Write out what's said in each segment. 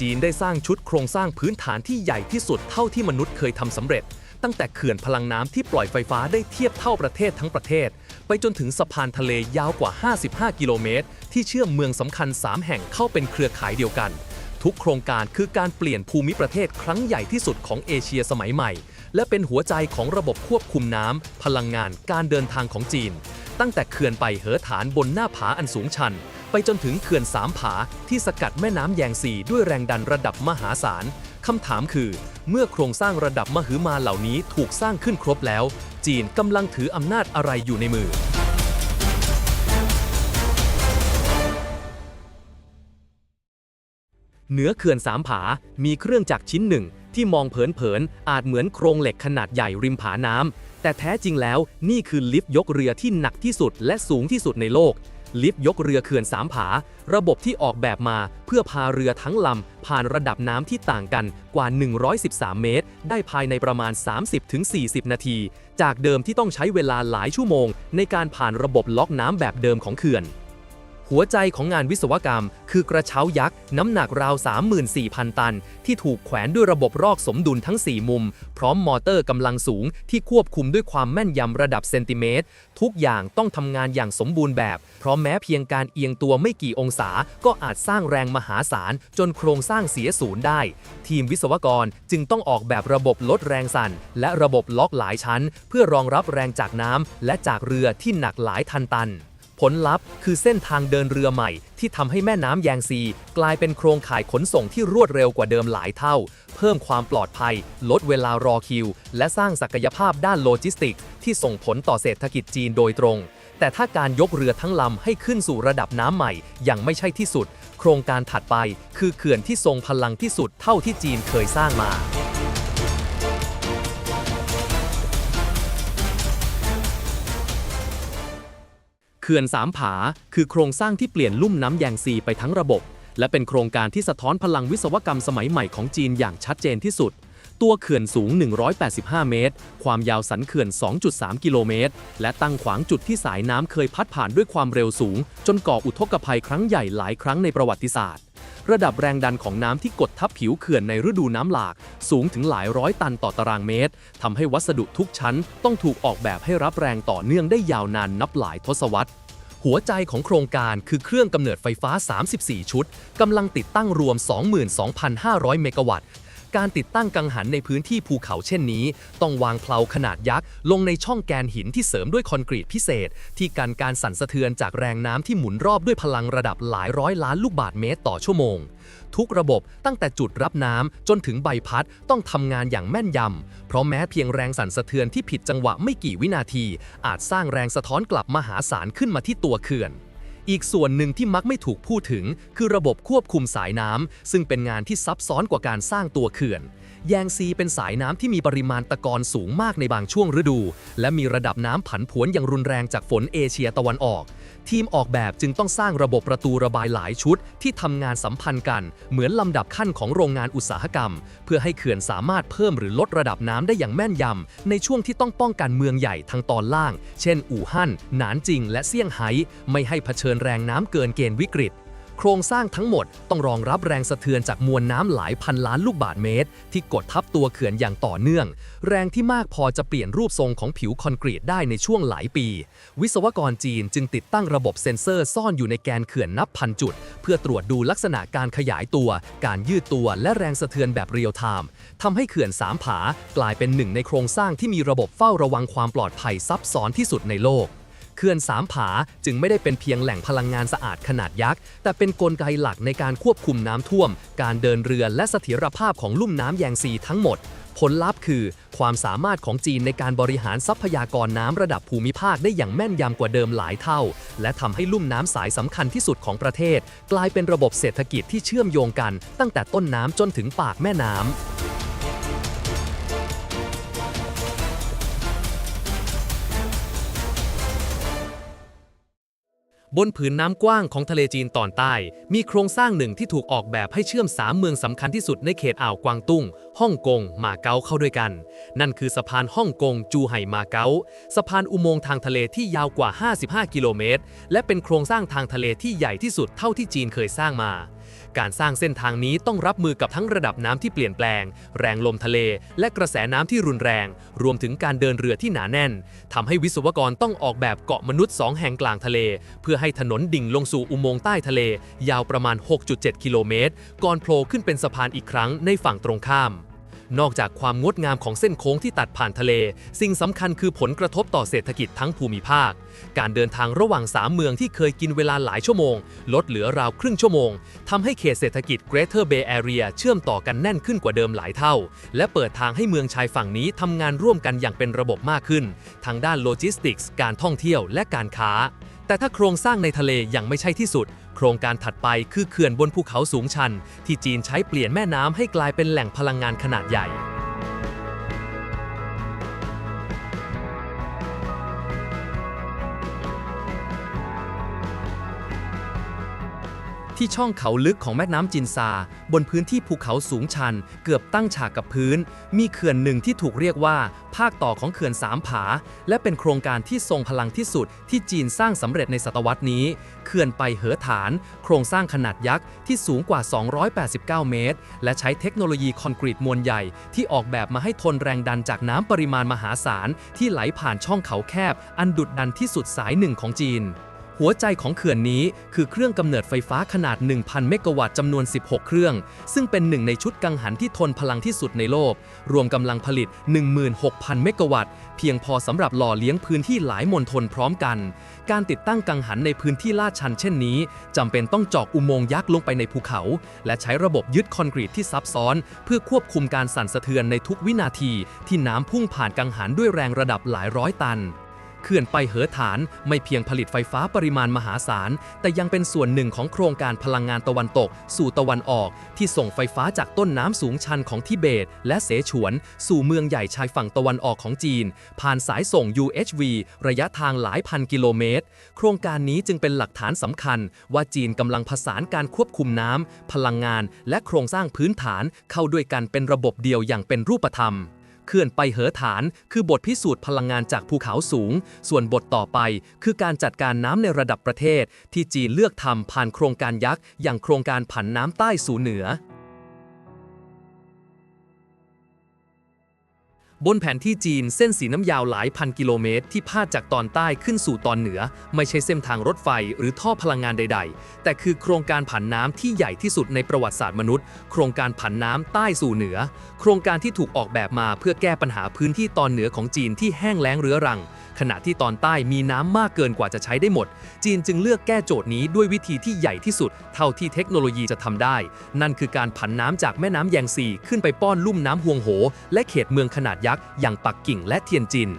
จีนได้สร้างชุดโครงสร้างพื้นฐานที่ใหญ่ที่สุดเท่าที่มนุษย์เคยทำสำเร็จ ตั้งแต่เขื่อนพลังน้ำที่ปล่อยไฟฟ้าได้เทียบเท่าประเทศทั้งประเทศ ไปจนถึงสะพานทะเลยาวกว่า 55 กิโลเมตร ที่เชื่อมเมืองสำคัญ 3 แห่งเข้าเป็นเครือข่ายเดียวกัน ทุกโครงการคือการเปลี่ยนภูมิประเทศครั้งใหญ่ที่สุดของเอเชียสมัยใหม่ และเป็นหัวใจของระบบควบคุมน้ำพลังงาน การเดินทางของจีน ตั้งแต่เขื่อนไปเหอฐานบนหน้าผาอันสูงชัน ไปจนถึงเขื่อนสามผาที่สกัดแม่น้ำแยงซีด้วยแรงดันระดับมหาศาลคำถามคือ เมื่อโครงสร้างระดับมหึมาเหล่านี้ถูกสร้างขึ้นครบแล้ว จีนกำลังถืออำนาจอะไรอยู่ในมือ เหนือเขื่อนสามผา มีเครื่องจักรชิ้นหนึ่ง ที่มองเผินๆอาจเหมือนโครงเหล็กขนาดใหญ่ริมผาน้ำแต่แท้จริงแล้วนี่คือลิฟต์ยกเรือที่หนักที่สุดและสูงที่สุดในโลก ลิฟต์ยกเรือเขื่อนสามผา ระบบที่ออกแบบมาเพื่อพาเรือทั้งลำ ผ่านระดับน้ำที่ต่างกันกว่า 113 เมตร ได้ภายในประมาณ 30-40 นาที จากเดิมที่ต้องใช้เวลาหลายชั่วโมง ในการผ่านระบบล็อกน้ำแบบเดิมของเขื่อน หัวใจของงานวิศวกรรม คือกระเช้ายักษ์ น้ำหนักราว 34,000 ตัน ที่ถูกแขวนด้วยระบบรอกสมดุลทั้ง 4 มุม พร้อมมอเตอร์กำลังสูง ที่ควบคุมด้วยความแม่นยำระดับเซนติเมตร ทุกอย่างต้องทำงานอย่างสมบูรณ์แบบ เพราะแม้เพียงการเอียงตัวไม่กี่องศา ก็อาจสร้างแรงมหาศาล จนโครงสร้างเสียศูนย์ได้ ทีมวิศวกรจึงต้องออกแบบระบบลดแรงสั่น และระบบล็อกหลายชั้น เพื่อรองรับแรงจากน้ำและจากเรือที่หนักหลายทันตัน ผลลัพธ์คือเส้นทางเดินเรือใหม่ที่ทำให้แม่น้ำแยงซี กลายเป็นโครงข่ายขนส่งที่รวดเร็วกว่าเดิมหลายเท่า เพิ่มความปลอดภัย ลดเวลารอคิว และสร้างศักยภาพด้านโลจิสติกส์ที่ส่งผลต่อเศรษฐกิจจีนโดยตรง แต่ถ้าการยกเรือทั้งลำให้ขึ้นสู่ระดับน้ำใหม่ยังไม่ใช่ที่สุด โครงการถัดไปคือเขื่อนที่ทรงพลังที่สุดเท่าที่จีนเคยสร้างมา ขื่อนสามผา คือโครงสร้างที่เปลี่ยนลุ่มน้ำแยงซีไปทั้งระบบ และเป็นโครงการที่สะท้อนพลังวิศวกรรมสมัยใหม่ของจีนอย่างชัดเจนที่สุด ตัวเขื่อนสูง 185 เมตร ความยาวสันเขื่อน 2.3 กิโลเมตร และตั้งขวางจุดที่สายน้ำเคยพัดผ่านด้วยความเร็วสูง จนก่ออุทกภัยครั้งใหญ่หลายครั้งในประวัติศาสตร์ ระดับแรงดันของน้ำที่กดทับผิวเขื่อนในฤดูน้ำหลาก สูงถึงหลายร้อยตันต่อตารางเมตรทำให้วัสดุทุกชั้นต้องถูกออกแบบให้รับแรงต่อเนื่องได้ยาวนานนับหลายทศวรรษ หัวใจของโครงการคือเครื่องกำเนิดไฟฟ้า 34 ชุดกำลังติดตั้งรวม 22,500 เมกะวัตต์ การติดตั้งกังหันในพื้นที่ภูเขาเช่นนี้ ต้องวางเพลาขนาดยักษ์ ลงในช่องแกนหินที่เสริมด้วยคอนกรีตพิเศษ ที่กันการสั่นสะเทือนจากแรงน้ำที่หมุนรอบด้วยพลังระดับหลายร้อยล้านลูกบาศก์เมตรต่อชั่วโมง ทุกระบบตั้งแต่จุดรับน้ำจนถึงใบพัดต้องทำงานอย่างแม่นยำเพราะแม้เพียงแรงสั่นสะเทือนที่ผิดจังหวะไม่กี่วินาที อาจสร้างแรงสะท้อนกลับมหาศาลขึ้นมาที่ตัวเขื่อน อีกส่วนหนึ่งที่มักไม่ถูกพูดถึง คือระบบควบคุมสายน้ำซึ่งเป็นงานที่ซับซ้อนกว่าการสร้างตัวเขื่อน แยงซีเป็นสายน้ำที่มีปริมาณตะกอนสูงมากในบางช่วงฤดู และมีระดับน้ำผันผวนอย่างรุนแรงจากฝนเอเชียตะวันออก ทีมออกแบบจึงต้องสร้างระบบประตูระบายหลายชุด ที่ทำงานสัมพันธ์กัน เหมือนลำดับขั้นของโรงงานอุตสาหกรรม เพื่อให้เขื่อนสามารถเพิ่มหรือลดระดับน้ำได้อย่างแม่นยำในช่วงที่ต้องป้องกันเมืองใหญ่ทางตอนล่าง เช่น อู่ฮั่นหนานจิง และเซี่ยงไฮ้ไม่ให้เผชิญแรงน้ำเกินเกณฑ์วิกฤต โครงสร้างทั้งหมดต้องรองรับแรงสะเทือนจากมวลน้ำหลายพันล้านลูกบาศก์เมตร ที่กดทับตัวเขื่อนอย่างต่อเนื่อง แรงที่มากพอจะเปลี่ยนรูปทรงของผิวคอนกรีตได้ในช่วงหลายปี วิศวกรจีนจึงติดตั้งระบบเซ็นเซอร์ซ่อนอยู่ในแกนเขื่อนนับพันจุด เพื่อตรวจดูลักษณะการขยายตัว การยืดตัวและแรงสะเทือนแบบเรียลไทม์ทำให้เขื่อนสามผากลายเป็นหนึ่งในโครงสร้างที่มีระบบเฝ้าระวังความปลอดภัยซับซ้อนที่สุดในโลก เขื่อนสามผาจึงไม่ได้เป็นเพียงแหล่งพลังงานสะอาดขนาดยักษ์ แต่เป็นกลไกหลักในการควบคุมน้ำท่วม การเดินเรือและเสถียรภาพของลุ่มน้ำแยงซีทั้งหมด ผลลัพธ์คือ ความสามารถของจีนในการบริหารทรัพยากรน้ำระดับภูมิภาคได้อย่างแม่นยำกว่าเดิมหลายเท่า และทำให้ลุ่มน้ำสายสำคัญที่สุดของประเทศ กลายเป็นระบบเศรษฐกิจที่เชื่อมโยงกัน ตั้งแต่ต้นน้ำจนถึงปากแม่น้ำ บนผืนน้ำกว้างของทะเลจีนตอนใต้ มีโครงสร้างหนึ่งที่ถูกออกแบบให้เชื่อมสามเมืองสำคัญที่สุดในเขตอ่าวกวางตุ้งฮ่องกงมาเก๊าเข้าด้วยกัน นั่นคือสะพานฮ่องกงจูไห่มาเก๊าสะพานอุโมงค์ทางทะเลที่ยาวกว่า 55 กิโลเมตร และเป็นโครงสร้างทางทะเลที่ใหญ่ที่สุดเท่าที่จีนเคยสร้างมา การสร้างเส้นทางนี้ต้องรับมือกับทั้งระดับน้ำที่เปลี่ยนแปลง แรงลมทะเล และกระแสน้ำที่รุนแรง รวมถึงการเดินเรือที่หนาแน่นทำให้วิศวกรต้องออกแบบเกาะมนุษย์สองแห่งกลางทะเล เพื่อให้ถนนดิ่งลงสู่อุโมงค์ใต้ทะเล ยาวประมาณ 6.7 กิโลเมตร ก่อนโผล่ขึ้นเป็นสะพานอีกครั้งในฝั่งตรงข้าม นอกจากความงดงามของเส้นโค้งที่ตัดผ่านทะเล สิ่งสำคัญคือผลกระทบต่อเศรษฐกิจทั้งภูมิภาค การเดินทางระหว่างสามเมืองที่เคยกินเวลาหลายชั่วโมง ลดเหลือราวครึ่งชั่วโมงทำให้เขตเศรษฐกิจ Greater Bay Area เชื่อมต่อกันแน่นขึ้นกว่าเดิมหลายเท่า และเปิดทางให้เมืองชายฝั่งนี้ทำงานร่วมกันอย่างเป็นระบบมากขึ้น ทางด้านโลจิสติกส์ การท่องเที่ยวและการค้า แต่ถ้าโครงสร้างในทะเลยังไม่ใช่ที่สุด โครงการถัดไปคือเขื่อนบนภูเขาสูงชัน ที่จีนใช้เปลี่ยนแม่น้ำให้กลายเป็นแหล่งพลังงานขนาดใหญ่ ที่ช่องเขาลึกของแม่น้ำจินซา บนพื้นที่ภูเขาสูงชัน เกือบตั้งฉากกับพื้น มีเขื่อนหนึ่งที่ถูกเรียกว่า ภาคต่อของเขื่อนสามผา และเป็นโครงการที่ทรงพลังที่สุดที่จีนสร้างสำเร็จในศตวรรษนี้ เขื่อนไปเหอฐาน โครงสร้างขนาดยักษ์ที่สูงกว่า 289 เมตร และใช้เทคโนโลยีคอนกรีตมวลใหญ่ ที่ออกแบบมาให้ทนแรงดันจากน้ำปริมาณมหาศาลที่ไหลผ่านช่องเขาแคบ อันดุดดันที่สุดสายหนึ่งของจีน หัวใจของเขื่อนนี้คือเครื่องกำเนิดไฟฟ้าขนาด 1,000 เมกะวัตต์จำนวน 16 เครื่อง ซึ่งเป็นหนึ่งในชุดกังหันที่ทนพลังที่สุดในโลก รวมกำลังผลิต 16,000 เมกะวัตต์เพียงพอสำหรับหล่อเลี้ยงพื้นที่หลายมณฑลพร้อมกัน การติดตั้งกังหันในพื้นที่ลาดชันเช่นนี้จำเป็นต้องเจาะอุโมงค์ยักษ์ลงไปในภูเขา และใช้ระบบยึดคอนกรีตที่ซับซ้อน เพื่อควบคุมการสั่นสะเทือนในทุกวินาที ที่น้ำพุ่งผ่านกังหันด้วยแรงระดับหลายร้อยตัน เขื่อนไปเหอฐานไม่เพียงผลิตไฟฟ้าปริมาณมหาศาล แต่ยังเป็นส่วนหนึ่งของโครงการพลังงานตะวันตก สู่ตะวันออก ที่ส่งไฟฟ้าจากต้นน้ำสูงชันของทิเบต และเสฉวน สู่เมืองใหญ่ชายฝั่งตะวันออกของจีน ผ่านสายส่ง UHV ระยะทางหลายพันกิโลเมตร โครงการนี้จึงเป็นหลักฐานสำคัญ ว่าจีนกำลังผสานการควบคุมน้ำพลังงาน และโครงสร้างพื้นฐานเข้าด้วยกันเป็นระบบเดียวอย่างเป็นรูปธรรม เขื่อนไปเหอฐาน คือบทพิสูจน์พลังงานจากภูเขาสูง ส่วนบทต่อไป คือการจัดการน้ำในระดับประเทศ ที่จีนเลือกทำผ่านโครงการยักษ์ อย่างโครงการผันน้ำใต้สู่เหนือ บนแผนที่จีนเส้นสีน้ำยาวหลายพันกิโลเมตร ที่พาดจากตอนใต้ขึ้นสู่ตอนเหนือ ไม่ใช่เส้นทางรถไฟหรือท่อพลังงานใด ๆ แต่คือโครงการผันน้ำที่ใหญ่ที่สุดในประวัติศาสตร์มนุษย์ โครงการผันน้ำใต้สู่เหนือ โครงการที่ถูกออกแบบมาเพื่อแก้ปัญหาพื้นที่ตอนเหนือของจีนที่แห้งแล้งเรื้อรัง ขณะที่ตอนใต้มีน้ำมากเกินกว่าจะใช้ได้หมด จีนจึงเลือกแก้โจทย์นี้ด้วยวิธีที่ใหญ่ที่สุด เท่าที่เทคโนโลยีจะทำได้ นั่นคือการผันน้ำจากแม่น้ำแยงซีขึ้นไปป้อนลุ่มน้ำฮวงโห และเขตเมืองขนาดยักษ์อย่างปักกิ่งและเทียนจิน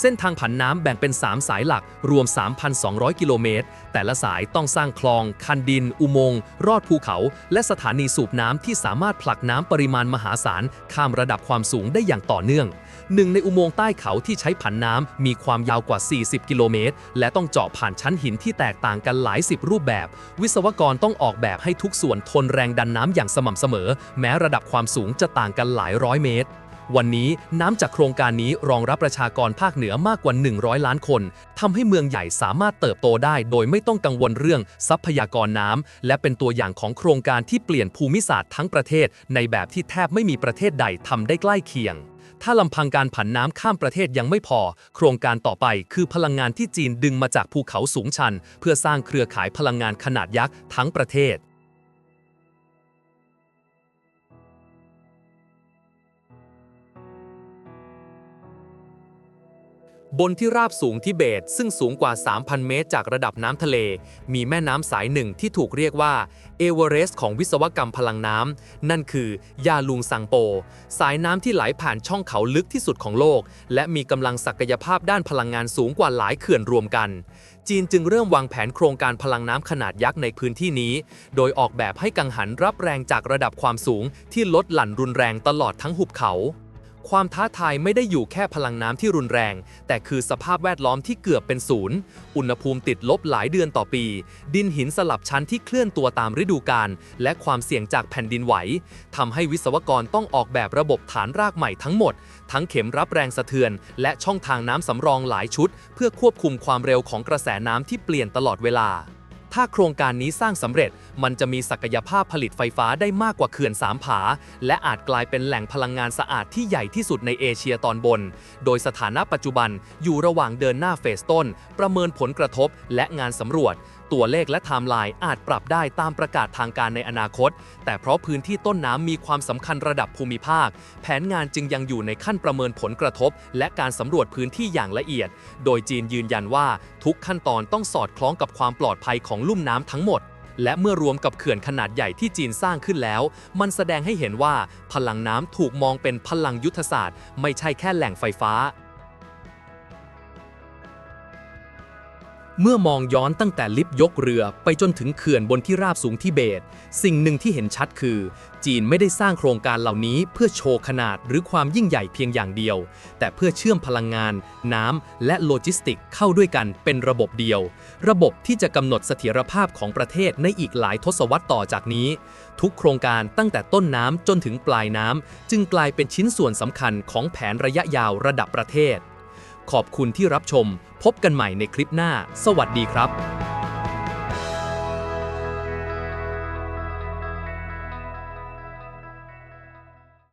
เส้นทางผันน้ำแบ่งเป็น 3 สายหลักรวม 3,200 กิโลเมตร แต่ละสายต้องสร้างคลอง คันดิน อุโมงค์รอดภูเขา และสถานีสูบน้ำที่สามารถผลักน้ำปริมาณมหาศาล ข้ามระดับความสูงได้อย่างต่อเนื่อง หนึ่งในอุโมงค์ใต้เขาที่ใช้ผันน้ำมีความยาวกว่า 40 กิโลเมตร และต้องเจาะผ่านชั้นหินที่แตกต่างกันหลายสิบรูปแบบ วิศวกรต้องออกแบบให้ทุกส่วนทนแรงดันน้ำอย่างสม่ำเสมอ แม้ระดับความสูงจะต่างกันหลายร้อยเมตร วันนี้น้ำจากโครงการนี้รองรับประชากรภาคเหนือมากกว่า 100 ล้านคนทำให้เมืองใหญ่สามารถเติบโตได้ โดยไม่ต้องกังวลเรื่องทรัพยากรน้ำและเป็นตัวอย่างของโครงการที่เปลี่ยนภูมิศาสตร์ทั้งประเทศ ในแบบที่แทบไม่มีประเทศใดทำได้ใกล้เคียงถ้าลำพังการผันน้ำข้ามประเทศยังไม่พอ โครงการต่อไปคือพลังงานที่จีนดึงมาจากภูเขาสูงชัน เพื่อสร้างเครือข่ายพลังงานขนาดยักษ์ทั้งประเทศ บนที่ราบสูงทิเบตซึ่งสูงกว่า 3,000 เมตรจากระดับน้ำทะเล มีแม่น้ำสายหนึ่งที่ถูกเรียกว่าเอเวอเรสต์ของวิศวกรรมพลังน้ำ นั่นคือยาลุงซังโป สายน้ำที่ไหลผ่านช่องเขาลึกที่สุดของโลก และมีกำลังศักยภาพด้านพลังงานสูงกว่าหลายเขื่อนรวมกัน จีนจึงเริ่มวางแผนโครงการพลังน้ำขนาดยักษ์ในพื้นที่นี้ โดยออกแบบให้กังหันรับแรงจากระดับความสูงที่ลดหลั่นรุนแรงตลอดทั้งหุบเขา ความท้าทายไม่ได้อยู่แค่พลังน้ำที่รุนแรง แต่คือสภาพแวดล้อมที่เกือบเป็นศูนย์ อุณหภูมิติดลบหลายเดือนต่อปี ดินหินสลับชั้นที่เคลื่อนตัวตามฤดูกาล และความเสี่ยงจากแผ่นดินไหว ทำให้วิศวกรต้องออกแบบระบบฐานรากใหม่ทั้งหมด ทั้งเข็มรับแรงสะเทือน และช่องทางน้ำสำรองหลายชุด เพื่อควบคุมความเร็วของกระแสน้ำที่เปลี่ยนตลอดเวลา ถ้าโครงการนี้สร้างสำเร็จ มันจะมีศักยภาพผลิตไฟฟ้าได้มากกว่าเขื่อนสามผา และอาจกลายเป็นแหล่งพลังงานสะอาดที่ใหญ่ที่สุดในเอเชียตอนบน โดยสถานะปัจจุบันอยู่ระหว่างเดินหน้าเฟสต้น ประเมินผลกระทบและงานสำรวจ ตัวเลขและไทม์ไลน์อาจปรับได้ตามประกาศทางการในอนาคต แต่เพราะพื้นที่ต้นน้ำมีความสำคัญระดับภูมิภาค แผนงานจึงยังอยู่ในขั้นประเมินผลกระทบ และการสำรวจพื้นที่อย่างละเอียด โดยจีนยืนยันว่าทุกขั้นตอนต้องสอดคล้องกับความปลอดภัยของลุ่มน้ำทั้งหมดและเมื่อรวมกับเขื่อนขนาดใหญ่ที่จีนสร้างขึ้นแล้ว มันแสดงให้เห็นว่าพลังน้ำถูกมองเป็นพลังยุทธศาสตร์ ไม่ใช่แค่แหล่งไฟฟ้า เมื่อมองย้อนตั้งแต่ลิฟต์ยกเรือไปจนถึงเขื่อนบนที่ราบสูงทิเบต สิ่งหนึ่งที่เห็นชัดคือ จีนไม่ได้สร้างโครงการเหล่านี้เพื่อโชว์ขนาดหรือความยิ่งใหญ่เพียงอย่างเดียว แต่เพื่อเชื่อมพลังงาน น้ำและโลจิสติกเข้าด้วยกันเป็นระบบเดียว ระบบที่จะกำหนดเสถียรภาพของประเทศในอีกหลายทศวรรษต่อจากนี้ ทุกโครงการตั้งแต่ต้นน้ำจนถึงปลายน้ำจึงกลายเป็นชิ้นส่วนสำคัญของแผนระยะยาวระดับประเทศ ขอบคุณที่รับชม พบกันใหม่ในคลิปหน้า สวัสดีครับ